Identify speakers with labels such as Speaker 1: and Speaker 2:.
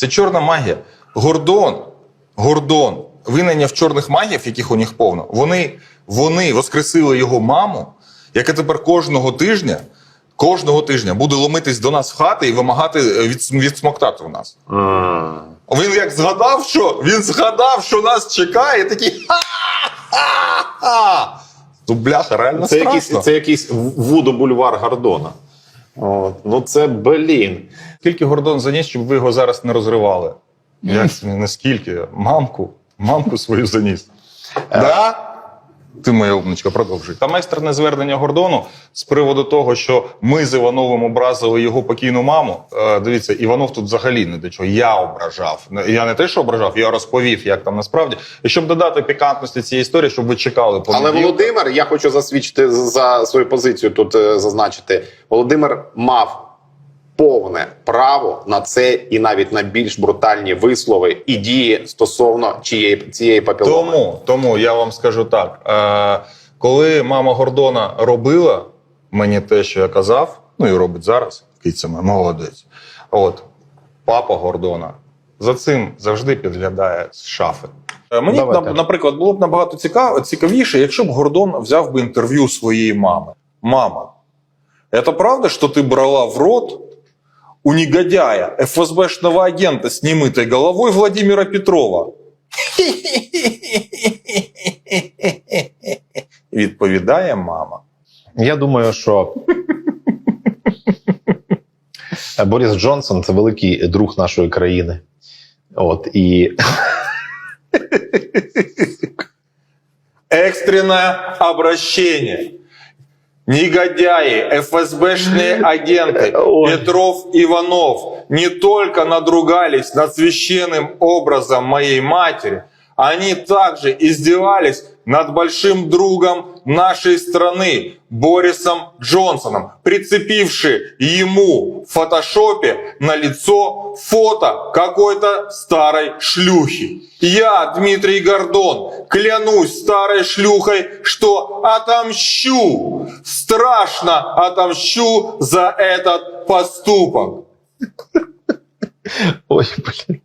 Speaker 1: Це чорна магія. Гордон, Гордон, винайняв чорних магів, яких у них повно. Вони, вони воскресили його маму, яка тепер кожного тижня, кожного тижня буде ломитись до нас в хати і вимагати е, від, відсмоктати в нас. Він як згадав, що він згадав, що нас чекає, такий ха-ха-ха. Ну, бляха, реально
Speaker 2: Це
Speaker 1: страшно.
Speaker 2: якийсь, це якийсь Вуду бульвар Гордона. От. Ну це блін.
Speaker 1: Скільки Гордон заніс, щоб ви його зараз не розривали? Як наскільки? Мамку, мамку свою заніс. Да? Ти моя умничка, продовжуй. Та майстерне звернення Гордону з приводу того, що ми з Івановим образили його покійну маму. Е, дивіться, Іванов тут взагалі не до чого. Я ображав. Я не те, що ображав, я розповів, як там насправді. І щоб додати пікантності цієї історії, щоб ви чекали
Speaker 2: Але. Володимир, я хочу засвідчити за свою позицію тут е, зазначити. Володимир мав повне право на це і навіть на більш брутальні вислови і дії стосовно чиєї цієї папіломи.
Speaker 1: Тому, тому я вам скажу так: е, коли мама Гордона робила мені те, що я казав, ну і робить зараз, киця моя, молодець. От папа Гордона за цим завжди підглядає з шафи. Е, Мені,
Speaker 3: Давайте.
Speaker 1: наприклад, було б набагато цікаво, цікавіше, якщо б Гордон взяв би інтерв'ю своєї мами. Мама, это правда, что ты брала в рот у негодяя, ФСБшного агента с немытой головой Владимира Петрова? Відповідає мама.
Speaker 3: Я думаю, що Борис Джонсон це великий друг нашої країни. От і
Speaker 1: Экстренное обращение. Негодяи, ФСБшные агенты,
Speaker 3: Ой.
Speaker 1: Петров, Иванов не только надругались над священным образом моей матери, они также издевались над большим другом нашей страны, Борисом Джонсоном, прицепивши ему в фотошопе на лицо фото какой-то старой шлюхи. Я, Дмитрий Гордон, клянусь старой шлюхой, что отомщу, страшно отомщу за этот поступок.
Speaker 3: ой, блін.